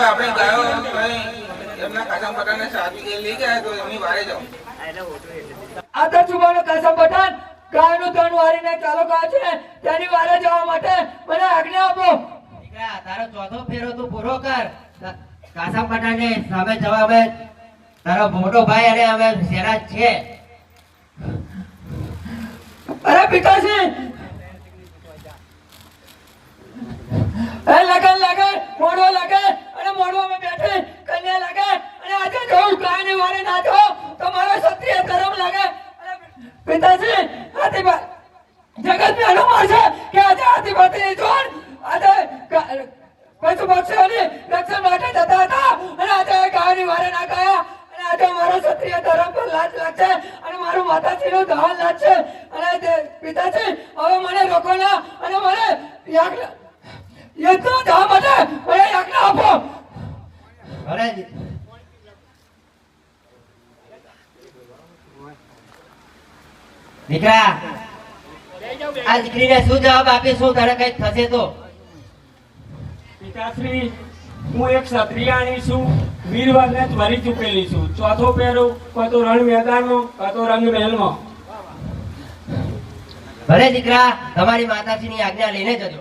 આપણે ગાયો એમના સાચી ગયા તો એમની જાઓ આ તો ચુબાનો કાસમ પટાન ગાયનું તણ વારીને ચાલો ગા છે. તેની વારે જવા માટે મને આજ્ઞા ચોથો ફેરો તું પૂરો કર. કાસમ પઠાણને સામે જવાબે તારો મોટો ભાઈ અને અમે સેરા છે અરે પિતાશ્રી એ લગન અને કન્યા આજે જોઉં કાયની વારે ના જો તો મારો ક્ષત્રિય ધર્મ લાગે. પિતાશ્રી હાથી જગત ને અનુમાન છે કે આજે બાતી જોન આજે પશુ પક્ષીઓની માટે જતા હતા. અને આજે ગાયની વારે ના ગયા અને આજે મારો ક્ષત્રિય ધર્મ પર લાજ લાગશે. અને મારું માતાજીનું દહન લાગશે. અને પિતાજી, હવે મને રોકો ના અને મને યજ્ઞ જવા માટે મને યજ્ઞ આપો. અરે દીકરા, આ દીકરીને શું જવાબ આપીશું? તારે કઈ થશે તો? પિતાશ્રી, હું એક ક્ષત્રિયાણી છું, વીરવરને જ મરી ચૂકેલી છું. ચોથો પહેરો કાં તો રણ મેદાનમાં કાં તો રંગ મહેલમાં ભલે દીકરા, તમારી માતાજીની આજ્ઞા લઈને જજો.